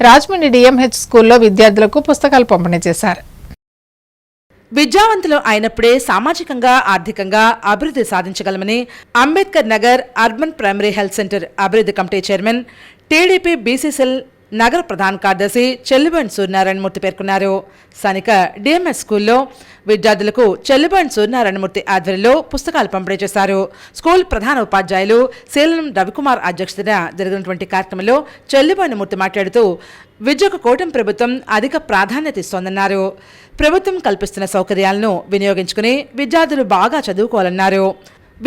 Rajahmundry DMH స్కూల్లో విద్యార్థులకు పుస్తకాలు పంపిణీ చేశారు. విద్యావంతులు అయినప్పుడే సామాజికంగా ఆర్థికంగా అభివృద్ధి సాధించగలమని Ambedkar Nagar urban primary health centre అభివృద్ధి కమిటీ చైర్మన్ టీడీపీ బీసీసీఎల్ నగర ప్రధాన కార్యదర్శి చెల్లుబండి సూర్యనారాయణమూర్తి పేర్కొన్నారు. స్థానిక డిఎంఎస్ స్కూల్లో విద్యార్థులకు చెల్లుబండి సూర్యనారాయణమూర్తి ఆధ్వర్యంలో పుస్తకాలు పంపిణీ చేశారు. స్కూల్ ప్రధాన ఉపాధ్యాయులు శీలం రవికుమార్ అధ్యక్షతన జరిగినటువంటి కార్యక్రమంలో చెల్లుబండి మూర్తి మాట్లాడుతూ విద్యకు కూటమి ప్రభుత్వం అధిక ప్రాధాన్యత ఇస్తోందన్నారు. ప్రభుత్వం కల్పిస్తున్న సౌకర్యాలను వినియోగించుకుని విద్యార్థులు బాగా చదువుకోవాలన్నారు.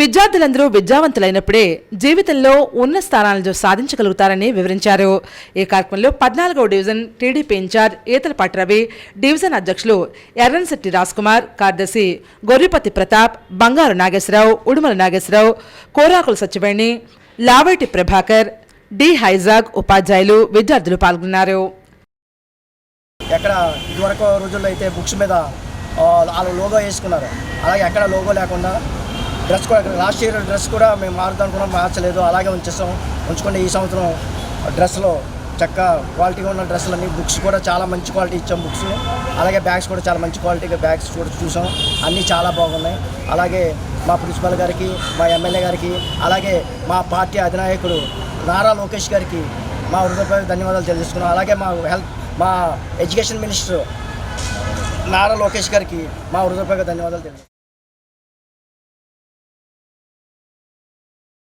విద్యార్థులందరూ విద్యావంతులైనప్పుడే జీవితంలో ఉన్న స్థానాలను సాధించగలుగుతారని వివరించారు. ఈ కార్యక్రమంలో పద్నాలుగవ division TDP in charge Eethalapati Ravi division అధ్యక్షులు ఎర్రన్శెట్టి కుమార్ కార్యదర్శి గొర్రిపతి ప్రతాప్ బంగారు నాగేశ్వరరావు ఉడుమల నాగేశ్వరరావు కోరాకుల సత్యవేణి లావేటి ప్రభాకర్ డి హైజాగ్ ఉపాధ్యాయులు విద్యార్థులు పాల్గొన్నారు. ఎక్కడ ఇదివరకు రోజుల్లో అయితే బుక్స్ మీద వాళ్ళు లోగో వేసుకున్నారు. అలాగే ఎక్కడ లోగో లేకుండా డ్రెస్ కూడా లాస్ట్ ఇయర్ డ్రెస్ కూడా మేము మారుతాం కూడా మార్చలేదు. అలాగే ఉంచేస్తాం ఉంచుకుంటే ఈ సంవత్సరం డ్రెస్లో చక్క క్వాలిటీగా ఉన్న డ్రెస్సులన్నీ బుక్స్ కూడా చాలా మంచి క్వాలిటీ ఇచ్చాం బుక్స్. అలాగే బ్యాగ్స్ కూడా చాలా మంచి క్వాలిటీగా బ్యాగ్స్ కూడా చూసాం. అన్నీ చాలా బాగున్నాయి. అలాగే మా ప్రిన్సిపల్ గారికి మా ఎమ్మెల్యే గారికి అలాగే మా పార్టీ అధినాయకుడు నారా లోకేష్ గారికి మా హృదయపై ధన్యవాదాలు తెలియజేసుకున్నాం. అలాగే మా హెల్త్ మా ఎడ్యుకేషన్ మినిస్టర్ నారా లోకేష్ గారికి మా హృదయపై ధన్యవాదాలు తెలియజేస్తున్నాం